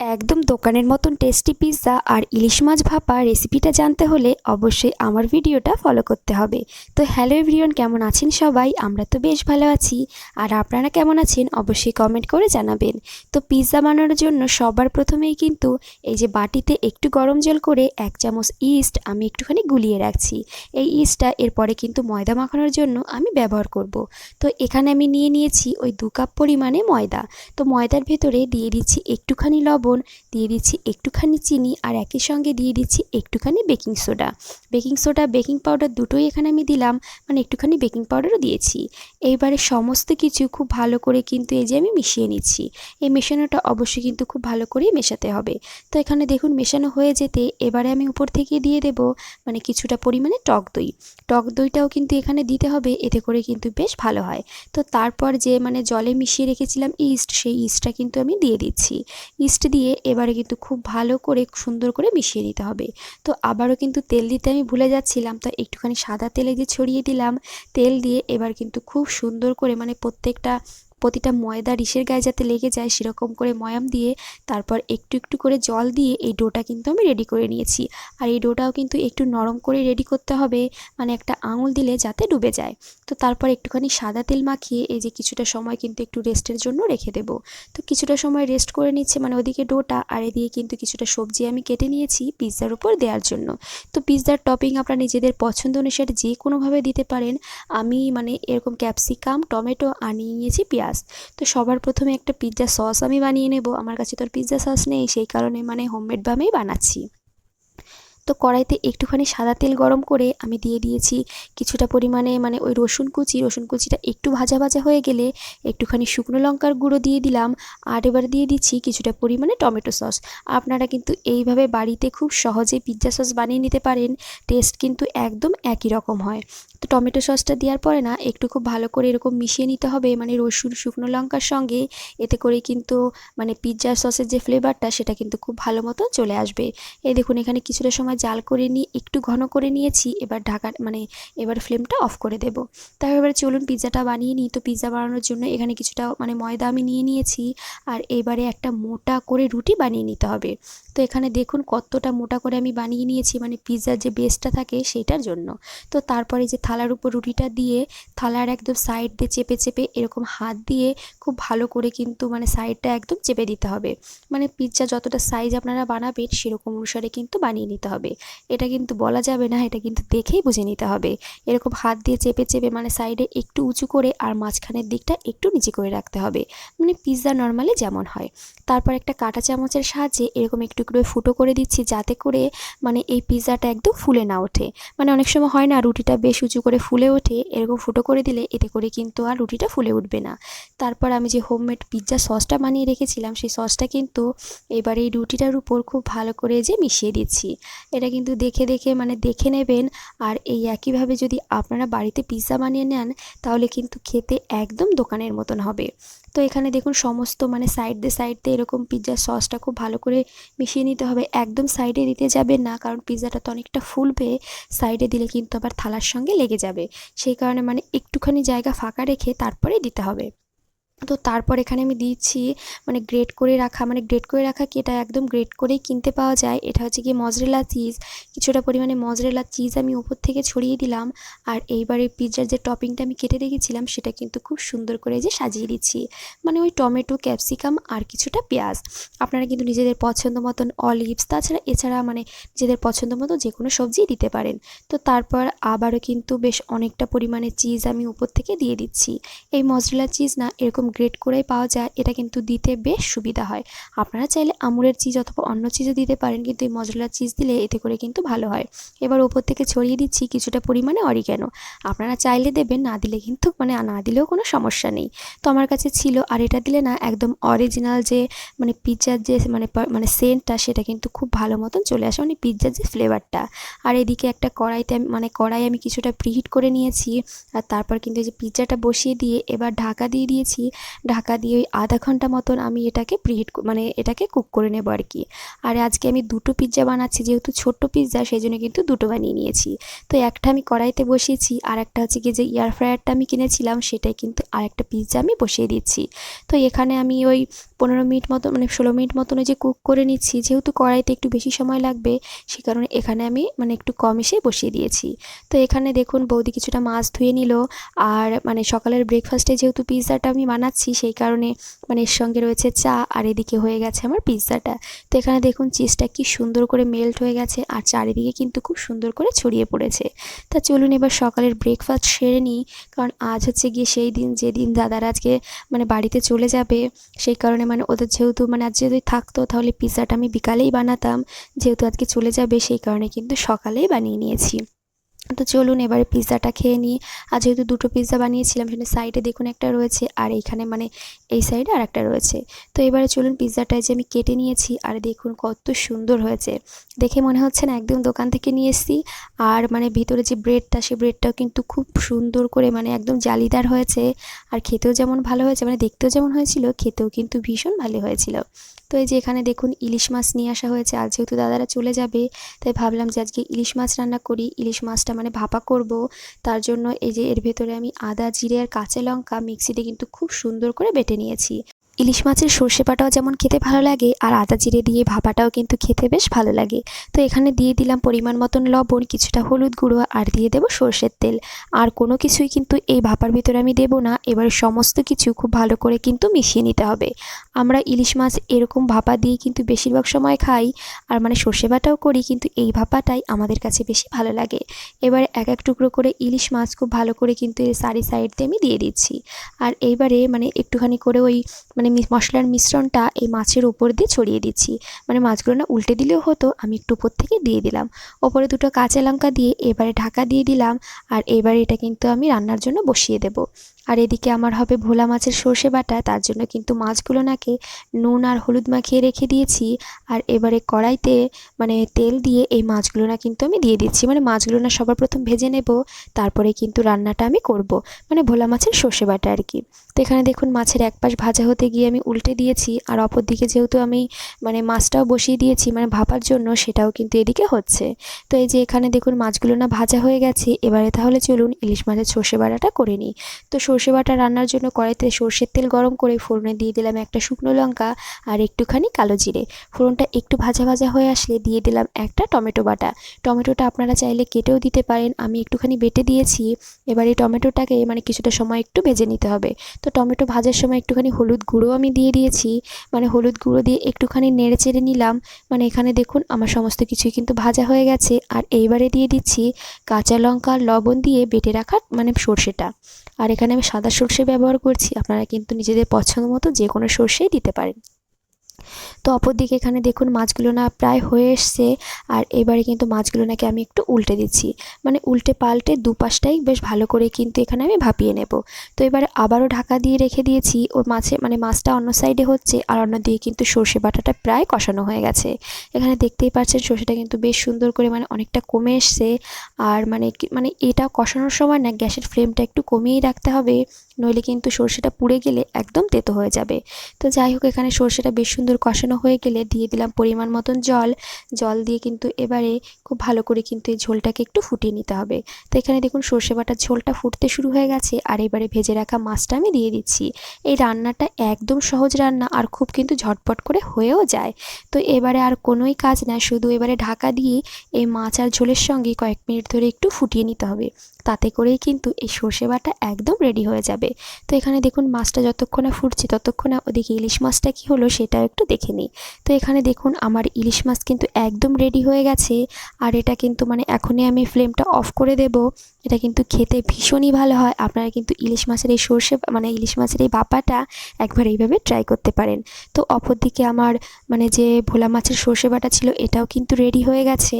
একদম দোকানের মতন টেস্টি পিৎজা আর ইলিশ মাছ ভাপা রেসিপিটা জানতে হলে অবশ্যই আমার ভিডিওটা ফলো করতে হবে। তো হ্যালো এভরিওয়ান কেমন আছেন সবাই? আমরা তো বেশ ভালো আছি। আর আপনারা কেমন আছেন? অবশ্যই কমেন্ট করে জানাবেন। তো পিৎজা বানানোর জন্য সবার প্রথমেই কিন্তু এই যে বাটিতে একটু গরম জল করে এক চামচ ইস্ট আমি একটুখানি গুলিয়ে রাখছি। এই ইস্টটা এরপরে কিন্তু ময়দা মাখানোর জন্য আমি ব্যবহার করব। তো এখানে আমি নিয়ে নিয়েছি ওই দু কাপ পরিমাণে ময়দা। তো ময়দার ভেতরে দিয়ে দিচ্ছি একটুখানি লবণ দিয়ে দিচ্ছি একটুখানি চিনি আর একই সঙ্গে দিয়ে দিচ্ছি একটুখানি baking soda. Baking soda, baking powder দুটোই এখানে আমি দিলাম মানে একটুখানি বেকিং পাউডারও দিয়েছি। এইবারে সমস্ত কিছু খুব ভালো করে কিন্তু এই যে আমি মিশিয়ে নিচ্ছি। এই মেশানোটা অবশ্যই কিন্তু খুব ভালো করেই মেশাতে হবে। তো এখানে দেখুন মেশানো হয়ে যেতে এবারে আমি উপর থেকে দিয়ে দেব মানে কিছুটা পরিমাণে টক দই। টক দইটাও কিন্তু এখানে দিতে হবে, এতে করে কিন্তু বেশ ভালো হয়। তো তারপর যে মানে জলে মিশিয়ে রেখেছিলাম ইস্ট, সেই ইস্টটা কিন্তু আমি দিয়ে দিচ্ছি। ইস্ট দিয়ে এবারে কিন্তু খুব ভালো করে সুন্দর করে মিশিয়ে নিতে হবে। তো আবারও কিন্তু তেল দিতে আমি ভুলে যাচ্ছিলাম তো একটুখানি সাদা তেলে দিয়ে ছড়িয়ে দিলাম, তেল দিয়ে এবার কিন্তু খুব সুন্দর করে মানে প্রত্যেকটা প্রতিটা ময়দা ডিশের গায়ে যাতে লেগে যায় সেরকম করে ময়াম দিয়ে তারপর একটু একটু করে জল দিয়ে এই ডোটা কিন্তু আমি রেডি করে নিয়েছি। আর এই ডোটাও কিন্তু একটু নরম করে রেডি করতে হবে মানে একটা আঙুল দিলে যাতে ডুবে যায়। তো তারপর একটুখানি সাদা তেল মাখিয়ে এই যে কিছুটা সময় কিন্তু একটু রেস্টের জন্য রেখে দেবো। তো কিছুটা সময় রেস্ট করে নিচ্ছে মানে ওদিকে ডোটা, আর এদিকে কিন্তু কিছুটা সবজি আমি কেটে নিয়েছি পিৎজার উপর দেওয়ার জন্য। তো পিৎজার টপিং আপনারা নিজেদের পছন্দ অনুসারে যে কোনোভাবে দিতে পারেন। আমি মানে এরকম ক্যাপসিকাম, টমেটো আর নিয়ে নিয়েছি পেঁয়াজ তো সবার প্রথমে একটা পিৎজা সস আমি বানিয়ে নেব। আমার কাছে তো আর পিৎজা সস নেই, সেই কারণে মানে হোমমেডভাবেই বানাচ্ছি। তো কড়াইতে একটুখানি সাদা তেল গরম করে আমি দিয়ে দিয়েছি কিছুটা পরিমাণে মানে ওই রসুন কুচি, রসুন কুচিটা একটু ভাজা ভাজা হয়ে গেলে একটুখানি শুকনো লঙ্কার গুঁড়ো দিয়ে দিলাম আর এবার দিয়ে দিচ্ছি কিছুটা পরিমাণে টমেটো সস। আপনারা কিন্তু এইভাবে বাড়িতে খুব সহজে পিৎজা সস বানিয়ে নিতে পারেন টেস্ট কিন্তু একদম একই রকম হয়। তো টমেটো সসটা দেওয়ার পরে না একটু খুব ভালো করে এরকম মিশিয়ে নিতে হবে মানে রসুন, শুকনো লঙ্কার সঙ্গে, এতে করে কিন্তু মানে পিৎজা সসের যে ফ্লেভারটা সেটা কিন্তু খুব ভালো মতো চলে আসবে। এই দেখুন এখানে কিছুটা সময় জাল করে নিয়ে, একটু ঘন করে নিয়েছি, এবার ঢাকা মানে এবার ফ্লেমটা অফ করে দেব। তাই এবার চলুন পিৎজাটা বানিয়ে নিই। তো পিৎজা বানানোর জন্য এখানে কিছুটা মানে ময়দা আমি নিয়ে নিয়েছি। আর এবারে একটা মোটা করে রুটি বানিয়ে নিতে হবে। তো এখানে দেখুন কতটা মোটা করে আমি বানিয়ে নিয়েছি মানে পিৎজার যে বেসটা থাকে সেইটার জন্য। তো তারপরে যে থালার উপর রুটিটা দিয়ে থালার একদম সাইড দিয়ে চেপে চেপে এরকম হাত দিয়ে খুব ভালো করে কিন্তু মানে সাইডটা একদম চেপে দিতে হবে। মানে পিৎজা যতটা সাইজ আপনারা বানাবেন সেরকম অনুসারে কিন্তু বানিয়ে নিতে হবে। এটা কিন্তু বলা যাবে না, এটা কিন্তু দেখেই বুঝে নিতে হবে। এরকম হাত দিয়ে চেপে চেপে মানে সাইডে একটু উঁচু করে আর মাঝখানের দিকটা একটু নিচে করে রাখতে হবে। মানে পিৎজা নর্মালি যেমন হয়। তারপর একটা কাঁটা চামচের সাহায্যে এরকম একটু একটু ফুটো করে দিচ্ছি যাতে করে মানে এই পিৎজাটা একদম ফুলে না ওঠে। মানে অনেক সময় হয় না রুটিটা বেশ উঁচু করে ফুলে ওঠে, এরকম ফুটো করে দিলে এতে করে কিন্তু আর রুটিটা ফুলে উঠবে না। তারপর আমি যে হোমমেড পিৎজা সসটা বানিয়ে রেখেছিলাম, সেই সসটা কিন্তু এবার এই রুটিটার উপর খুব ভালো করে যে মিশিয়ে দিচ্ছি। এটা কিন্তু দেখে দেখে মানে দেখে নেবেন আর এই একইভাবে যদি আপনারা বাড়িতে পিৎজা বানিয়ে নেন, তাহলে কিন্তু খেতে একদম দোকানের মতন হবে। তো এখানে দেখুন সমস্ত মানে সাইড দিয়ে সাইড দিয়ে এরকম পিৎজার সসটা খুব ভালো করে মিশিয়ে নিতে হবে। একদম সাইডে দিতে যাবে না, কারণ পিৎজাটা তো অনেকটা ফুলবে সাইডে দিলে কিন্তু আবার থালার সঙ্গে লেগে যাবে। সেই কারণে মানে একটুখানি জায়গা ফাঁকা রেখে তারপরে দিতে হবে। তো তারপর এখানে আমি দিচ্ছি মানে গ্রেট করে রাখা মানে গ্রেট করে রাখা কি এটা একদম গ্রেট করেই কিনতে পাওয়া যায়। এটা হচ্ছে কি মজরেলা চিজ কিছুটা পরিমাণে মজরেলা চিজ আমি উপর থেকে ছড়িয়ে দিলাম আর এইবারে পিৎজার যে টপিংটা আমি কেটে রেখেছিলাম সেটা কিন্তু খুব সুন্দর করে যে সাজিয়ে দিচ্ছি। মানে ওই টমেটো, ক্যাপসিকাম আর কিছুটা পেঁয়াজ। আপনারা কিন্তু নিজেদের পছন্দ মতন অলিভস তাছাড়া এছাড়া মানে নিজেদের পছন্দ মতো যে কোনো সবজি দিতে পারেন। তো তারপর আবারও কিন্তু বেশ অনেকটা পরিমাণে চিজ আমি উপর থেকে দিয়ে দিচ্ছি। এই মজরেলা চিজ না এরকম গ্রেট করেই পাওয়া যায়, এটা কিন্তু দিতে বেশ সুবিধা হয়। আপনারা চাইলে আমুলের চিজ অথবা অন্য চিজও দিতে পারেন, কিন্তু এই মজলা চিজ দিলে এতে করে কিন্তু ভালো হয়। এবার ওপর থেকে ছড়িয়ে দিচ্ছি কিছুটা পরিমাণে অরিগ্যানো আপনারা চাইলে দেবেন, না দিলে কিন্তু মানে না দিলেও কোনো সমস্যা নেই। তো আমার কাছে ছিল, আর এটা দিলে না একদম অরিজিনাল যে মানে পিৎজার যে মানে মানে সেন্টটা সেটা কিন্তু খুব ভালো মতন চলে আসে মানে পিৎজার যে ফ্লেভারটা আর এদিকে একটা কড়াইতে মানে কড়াই আমি কিছুটা প্রিহিট করে নিয়েছি, আর তারপর কিন্তু যে পিৎজাটা বসিয়ে দিয়ে এবার ঢাকা দিয়ে দিয়েছি ঢাকা দিয়ে ওই আধা ঘণ্টা মতন আমি এটাকে প্রিহিট মানে এটাকে কুক করে নেব আর কি। আর আজকে আমি দুটো পিৎজা বানাচ্ছি, যেহেতু ছোট্ট পিৎজা সেই জন্য কিন্তু দুটো বানিয়ে নিয়েছি। তো একটা আমি কড়াইতে বসিয়েছি, আর একটা হচ্ছে কি যে এয়ার ফ্রায়ারটা আমি কিনেছিলাম সেটাই কিন্তু আর একটা পিৎজা আমি বসিয়ে দিচ্ছি। তো এখানে আমি ওই পনেরো মিনিট মতো মানে ষোলো মিনিট মতন যে কুক করে নিচ্ছি, যেহেতু কড়াইতে একটু বেশি সময় লাগবে, সে কারণে এখানে আমি মানে একটু কম এসে বসিয়ে দিয়েছি। তো এখানে দেখুন বৌদি কিছুটা মাছ ধুয়ে নিল, আর মানে সকালের ব্রেকফাস্টে যেহেতু পিৎজাটা আমি বানাচ্ছি, সেই কারণে মানে এর সঙ্গে রয়েছে চা, আর এদিকে হয়ে গেছে আমার পিৎজাটা তো এখানে দেখুন চিজটা কি সুন্দর করে মেল্ট হয়ে গেছে, আর চারিদিকে কিন্তু খুব সুন্দর করে ছড়িয়ে পড়েছে। তা চলুন এবার সকালের ব্রেকফাস্ট সেরে নিই, কারণ আজ হচ্ছে গিয়ে সেই দিন, যেদিন দাদারা আজকে মানে বাড়িতে চলে যাবে, সেই কারণে মানে ওদের যেহেতু মানে আজ যদি থাকতো তাহলে পিৎজাটা আমি বিকালেই বানাতাম, যেহেতু আজকে চলে যাবে সেই কারণে কিন্তু সকালেই বানিয়ে নিয়েছি। তো চলুন এবারে পিৎজাটা খেয়ে নিই। আর যেহেতু দুটো পিৎজা বানিয়েছিলাম সেখানে সাইডে দেখুন একটা রয়েছে আর এইখানে মানে এই সাইডে আর একটা রয়েছে। তো এবারে চলুন পিৎজাটা যে আমি কেটে নিয়েছি, আর দেখুন কত সুন্দর হয়েছে। দেখে মনে হচ্ছে না একদম দোকান থেকে নিয়ে এসেছি। আর মানে ভিতরে যে ব্রেডটা সেই ব্রেডটাও কিন্তু খুব সুন্দর করে মানে একদম জালিদার হয়েছে। আর খেতেও যেমন ভালো হয়েছে মানে দেখতেও যেমন হয়েছিল, খেতেও কিন্তু ভীষণ ভালো হয়েছিল। তো এই যে এখানে দেখুন ইলিশ মাছ নিয়ে আসা হয়েছে। আর যেহেতু দাদারা চলে যাবে, তাই ভাবলাম যে আজকে ইলিশ মাছ রান্না করি। ইলিশ মাছটা মানে ভাপা করব। তার জন্য এই যে এর ভেতরে আমি আদা, জিরে আর কাঁচা লঙ্কা মিক্সিতে কিন্তু খুব সুন্দর করে বেটে নিয়েছি। ইলিশ মাছের সর্ষে বাটাও যেমন খেতে ভালো লাগে, আর আদা জিরে দিয়ে ভাপাটাও কিন্তু খেতে বেশ ভালো লাগে। তো এখানে দিয়ে দিলাম পরিমাণ মতন লবণ, কিছুটা হলুদ গুঁড়ো, আর দিয়ে দেবো সর্ষের তেল। আর কোনো কিছুই কিন্তু এই ভাপার ভিতরে আমি দেবো না, এবার সমস্ত কিছু খুব ভালো করে কিন্তু মিশিয়ে নিতে হবে। আমরা ইলিশ মাছ এরকম ভাপা দিয়ে কিন্তু বেশিরভাগ সময় খাই, আর মানে সর্ষে বাটাও করি, কিন্তু এই ভাপাটাই আমাদের কাছে বেশি ভালো লাগে। এবারে এক এক টুকরো করে ইলিশ মাছ খুব ভালো করে কিন্তু এর সারি সাইড দিয়ে আমি দিয়ে দিচ্ছি। আর এইবারে মানে একটুখানি করে ওই মানে মশলার মিশ্রণটা এই মাছের ওপর দিয়ে ছড়িয়ে দিচ্ছি। মানে মাছগুলো না উল্টে দিলেও হতো, আমি একটু উপর থেকে দিয়ে দিলাম। ওপরে দুটো কাঁচা লঙ্কা দিয়ে এবারে ঢাকা দিয়ে দিলাম, আর এবারে এটা কিন্তু আমি রান্নার জন্য বসিয়ে দেবো। আর এদিকে আমার হবে ভোলা মাছের সর্ষে বাটা, তার জন্য কিন্তু মাছগুলো নাকে নুন আর হলুদ মাখিয়ে রেখে দিয়েছি। আর এবারে কড়াইতে মানে তেল দিয়ে এই মাছগুলো না কিন্তু আমি দিয়ে দিচ্ছি। মানে মাছগুলো না সবার প্রথম ভেজে নেব, তারপরে কিন্তু রান্নাটা আমি করব। মানে ভোলা মাছের সর্ষে বাটা আর কি। তো এখানে দেখুন মাছের এক পাশ ভাজা হতে গিয়ে আমি উল্টে দিয়েছি, আর অপর দিকে যেহেতু আমি মানে মাছটাও বসিয়ে দিয়েছি মানে ভাপার জন্য সেটাও কিন্তু এদিকে হচ্ছে। তো এই যে এখানে দেখুন মাছগুলো না ভাজা হয়ে গেছে, এবারে তাহলে চলুন ইলিশ মাছের সর্ষে বাটাটা করে নিই। তো সর্ষে বাটা রান্নার জন্য কড়াইতে সর্ষের তেল গরম করে ফোড়নে দিয়ে দিলাম একটা শুকনো লঙ্কা আর একটুখানি কালো জিরে। ফোড়নটা একটু ভাজা ভাজা হয়ে আসলে দিয়ে দিলাম একটা টমেটো বাটা। টমেটোটা আপনারা চাইলে কেটেও দিতে পারেন। আমি একটুখানি বেটে দিয়েছি। এবার এই টমেটোটাকে মানে কিছুটা সময় একটু ভেজে নিতে হবে। তো টমেটো ভাজার সময় একটুখানি হলুদ গুঁড়ো আমি দিয়ে দিয়েছি। মানে হলুদ গুঁড়ো দিয়ে একটুখানি নেড়ে চেড়ে নিলাম। মানে এখানে দেখুন আমার সমস্ত কিছুই কিন্তু ভাজা হয়ে গেছে। আর এইবারে দিয়ে দিচ্ছি কাঁচা লঙ্কা লবণ দিয়ে বেটে রাখা মানে সর্ষেটা। আর এখানে আমি সাদা সর্ষে ব্যবহার করছি, আপনারা কিন্তু নিজেদের পছন্দ মতো যে কোনো সর্ষেই দিতে পারেন। তো অপরদিকে এখানে দেখুন মাছগুলো না প্রায় হয়ে এসছে, আর এবারে কিন্তু মাছগুলো নাকি আমি একটু উল্টে দিচ্ছি। মানে উল্টে পাল্টে দুপাশটাই বেশ ভালো করে কিন্তু এখানে আমি ভাপিয়ে নেব। তো এবারে আবারও ঢাকা দিয়ে রেখে দিয়েছি, ওর মাছে মানে মাছটা অন্য সাইডে হচ্ছে, আর অন্যদিকে কিন্তু সর্ষে বাটাটা প্রায় কষানো হয়ে গেছে। এখানে দেখতেই পাচ্ছেন সর্ষেটা কিন্তু বেশ সুন্দর করে মানে অনেকটা কমে এসছে, আর মানে মানে এটা কষানোর সময় না গ্যাসের ফ্লেমটা একটু কমিয়েই রাখতে হবে। নইলে কিন্তু সর্ষেটা পুড়ে গেলে একদম তেতো হয়ে যাবে। তো যাই হোক, এখানে সর্ষেটা বেশ সুন্দর কষানো হয়ে গেলে দিয়ে দিলাম পরিমাণ মতন জল। জল দিয়ে কিন্তু এবারে খুব ভালো করে কিন্তু এই ঝোলটাকে একটু ফুটিয়ে নিতে হবে। তো এখানে দেখুন, সর্ষে বাটার ঝোলটা ফুটতে শুরু হয়ে গেছে আর এবারে ভেজে রাখা মাছটা আমি দিয়ে দিচ্ছি। এই রান্নাটা একদম সহজ রান্না আর খুব কিন্তু ঝটপট করে হয়েও যায়। তো এবারে আর কোনোই কাজ না, শুধু এবারে ঢাকা দিয়ে এই মাছ আর ঝোলের সঙ্গে কয়েক মিনিট ধরে একটু ফুটিয়ে নিতে হবে। তাতে করেই কিন্তু এই সর্ষে বাটা একদম রেডি হয়ে যাবে। তো এখানে দেখুন মাছটা যতক্ষণ না ফুটছে ততক্ষণ না ওদিকে ইলিশ মাছটা কি হলো সেটাও একটু দেখে নিই। তো এখানে দেখুন আমার ইলিশ মাছ কিন্তু একদম রেডি হয়ে গেছে আর এটা কিন্তু মানে এখনই আমি ফ্লেমটা অফ করে দেব। এটা কিন্তু খেতে ভীষণই ভালো হয়। আপনারা কিন্তু ইলিশ মাছের এই সর্ষে মানে ইলিশ মাছের এই বাপাটা একবার এইভাবে ট্রাই করতে পারেন। তো অপরদিকে আমার মানে যে ভোলা মাছের সর্ষে বাটা ছিল এটাও কিন্তু রেডি হয়ে গেছে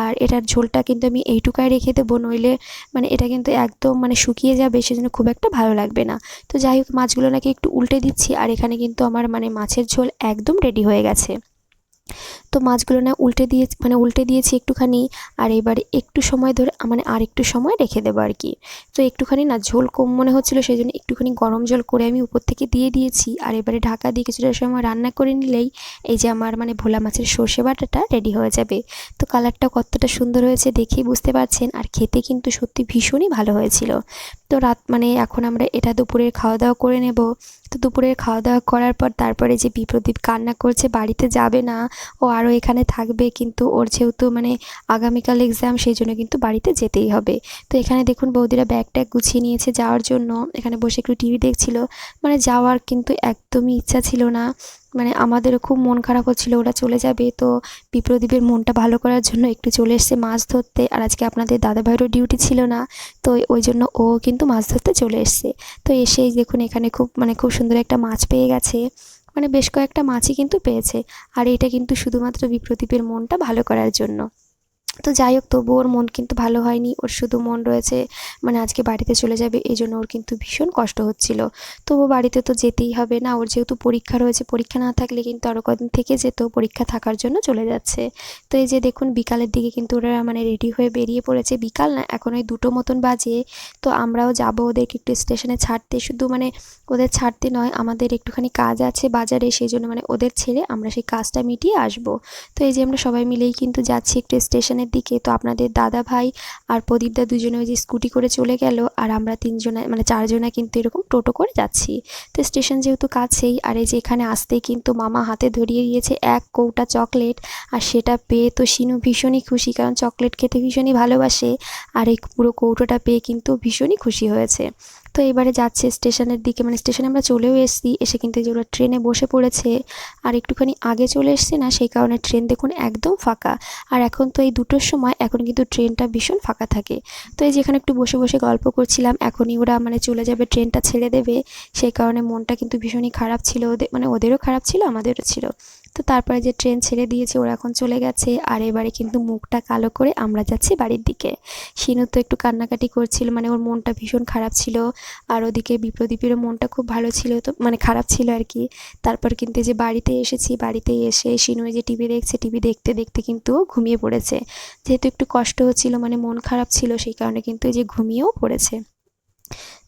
আর এটার ঝোলটা কিন্তু আমি এইটুকায় রেখে দেবো। নইলে মানে এটা কিন্তু একদম মানে শুকিয়ে যাবে, সেজন্য খুব একটা ভালো লাগবে না। তো যাই হোক, মাছগুলো নাকি একটু উল্টে দিচ্ছি আর এখানে কিন্তু আমার মানে মাছের ঝোল একদম রেডি হয়ে গেছে। তো মাছগুলো না উল্টে দিয়ে মানে উল্টে দিয়েছি একটুখানি, আর এবারে একটু সময় ধরে মানে আর একটু সময় রেখে দেবো আর কি। তো একটুখানি না ঝোল কম মনে হচ্ছিল সেই জন্য একটুখানি গরম জল করে আমি উপর থেকে দিয়ে দিয়েছি। আর এবারে ঢাকা দিয়ে কিছুটা সময় রান্না করে নিলেই, এই যে আমার মানে ভোলা মাছের সর্ষে বাটাটা রেডি হয়ে যাবে। তো কালারটা কতটা সুন্দর হয়েছে দেখেই বুঝতে পারছেন, আর খেতে কিন্তু সত্যি ভীষণই ভালো হয়েছিল। তো রাত মানে এখন আমরা এটা দুপুরের খাওয়া দাওয়া করে নেব। তো দুপুরের খাওয়া দাওয়া করার পর তারপরে যে বিপ্রদীপ কান্না করছে, বাড়িতে যাবে না, ও আরও এখানে থাকবে, কিন্তু ওর যেহেতু মানে আগামীকাল এক্সাম সেই জন্য কিন্তু বাড়িতে যেতেই হবে। তো এখানে দেখুন বৌদিরা ব্যাগ ট্যাগ গুছিয়ে নিয়েছে যাওয়ার জন্য। এখানে বসে একটু টিভি দেখছিল। মানে যাওয়ার কিন্তু একদমই ইচ্ছা ছিল না। মানে আমাদেরও খুব মন খারাপ হচ্ছিল, ওরা চলে যাবে। তো বিপ্রদীপের মনটা ভালো করার জন্য একটু চলে এসছে মাছ ধরতে। আর আজকে আপনাদের দাদা দাদাভাইয়েরও ডিউটি ছিল না। তো ওই জন্য ও কিন্তু মাছ ধরতে চলে এসছে। তো এসেই দেখুন এখানে খুব মানে খুব সুন্দর একটা মাছ পেয়ে গেছে। মানে বেশ কয়েকটা মাছই কিন্তু পেয়েছে। আর এটা কিন্তু শুধুমাত্র বিপ্রদীপের মনটা ভালো করার জন্য। তো যাই হোক তবু ওর মন কিন্তু ভালো হয়নি। ওর শুধু মন রয়েছে মানে আজকে বাড়িতে চলে যাবে এই জন্য ওর কিন্তু ভীষণ কষ্ট হচ্ছিল। তবু বাড়িতে তো যেতেই হবে না, ওর যেহেতু পরীক্ষা রয়েছে, পরীক্ষা না থাকলে কিন্তু আরও কদিন থেকে যেত, পরীক্ষা থাকার জন্য চলে যাচ্ছে। তো এই যে দেখুন, বিকালের দিকে কিন্তু ওরা মানে রেডি হয়ে বেরিয়ে পড়েছে। বিকাল না, এখন ওই দুটো মতন বাজে, তো আমরাও যাব ওদেরকে একটু স্টেশনে ছাড়তে। শুধু মানে ওদের ছাড়তে নয়, আমাদের একটুখানি কাজ আছে বাজারে সেই জন্য মানে ওদের ছেড়ে আমরা সেই কাজটা মিটিয়ে আসব। তো এই যে আমরা সবাই মিলেই কিন্তু যাচ্ছি একটু স্টেশনের দিকে। তো আপনাদের দাদা ভাই আর প্রদীপদা দুজনে ওই যে স্কুটি করে চলে গেল আর আমরা তিনজনা মানে চারজনা কিন্তু এরকম টোটো করে যাচ্ছি। তো স্টেশন যেহেতু কাছেই, আর এই যে এখানে আসতেই কিন্তু মামা হাতে ধরিয়ে দিয়েছে এক কৌটা চকলেট আর সেটা পেয়ে তো শিনু ভীষণই খুশি কারণ চকলেট খেতে ভীষণই ভালোবাসে আর এই পুরো কৌটোটা পেয়ে কিন্তু ভীষণই খুশি হয়েছে। তো এবারে যাচ্ছে স্টেশনের দিকে। মানে স্টেশনে আমরা চলেও এসেছি। এসে কিন্তু যে ওরা ট্রেনে বসে পড়েছে। আর একটুখানি আগে চলে এসছে না, সেই কারণে ট্রেন দেখুন একদম ফাঁকা। আর এখন তো এই দুটোর সময় এখন কিন্তু ট্রেনটা ভীষণ ফাঁকা থাকে। তো এই যেখানে একটু বসে বসে গল্প করছিলাম, এখনই ওরা মানে চলে যাবে, ট্রেনটা ছেড়ে দেবে। সেই কারণে মনটা কিন্তু ভীষণই খারাপ ছিল। ওদের মানে ওদেরও খারাপ ছিল, আমাদেরও ছিল। তো তারপরে যে ট্রেন ছেড়ে দিয়েছে, ওরা এখন চলে গেছে। আর এবারে কিন্তু মুখটা কালো করে আমরা যাচ্ছি বাড়ির দিকে। শিনু তো একটু কান্নাকাটি করছিল মানে ওর মনটা ভীষণ খারাপ ছিল। আর ওদিকে বিপ্রদীপেরও মনটা খুব ভালো ছিল তো মানে খারাপ ছিল আর কি। তারপর কিন্তু যে বাড়িতে এসেছি, বাড়িতে এসে শিনু যে টিভি দেখছে, টিভি দেখতে দেখতে কিন্তু ঘুমিয়ে পড়েছে। যেহেতু একটু কষ্ট হচ্ছিল মানে মন খারাপ ছিল, সেই কারণে কিন্তু এই যে ঘুমিয়েও পড়েছে।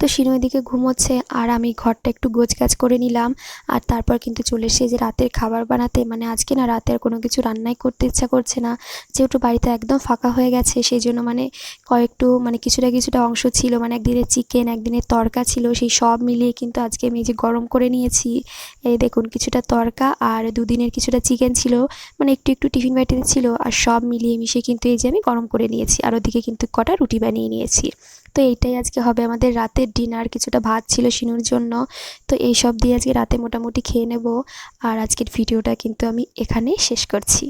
তো শিনু এদিকে ঘুমোচ্ছে আর আমি ঘরটা একটু গোছগাছ করে নিলাম। আর তারপর কিন্তু চলে এসে যে রাতের খাবার বানাতে। মানে আজকে না রাতে আর কোনো কিছু রান্নাই করতে ইচ্ছা করছে না। যেহেতু বাড়িতে একদম ফাঁকা হয়ে গেছে, সেই জন্য মানে কয়েকটু মানে কিছুটা কিছুটা অংশ ছিল। মানে একদিনের চিকেন, একদিনের তরকা ছিল, সেই সব মিলিয়ে কিন্তু আজকে আমি যে গরম করে নিয়েছি। এই দেখুন কিছুটা তরকা আর দুদিনের কিছুটা চিকেন ছিল। মানে একটু একটু টিফিন বাটিতে ছিল। আর সব মিলিয়ে মিশিয়ে কিন্তু এই যে আমি গরম করে নিয়েছি। আর ওদিকে কিন্তু কটা রুটি বানিয়ে নিয়েছি। তো এইটাই আজকে হবে। আমাদের রাতের ডিনার কিছুটা ভাত ছিল শিনুর জন্য। তো এই সব দিয়ে আজকে রাতে মোটামুটি খেয়ে নেব। আর আজকের ভিডিওটা কিন্তু আমি এখানেই শেষ করছি।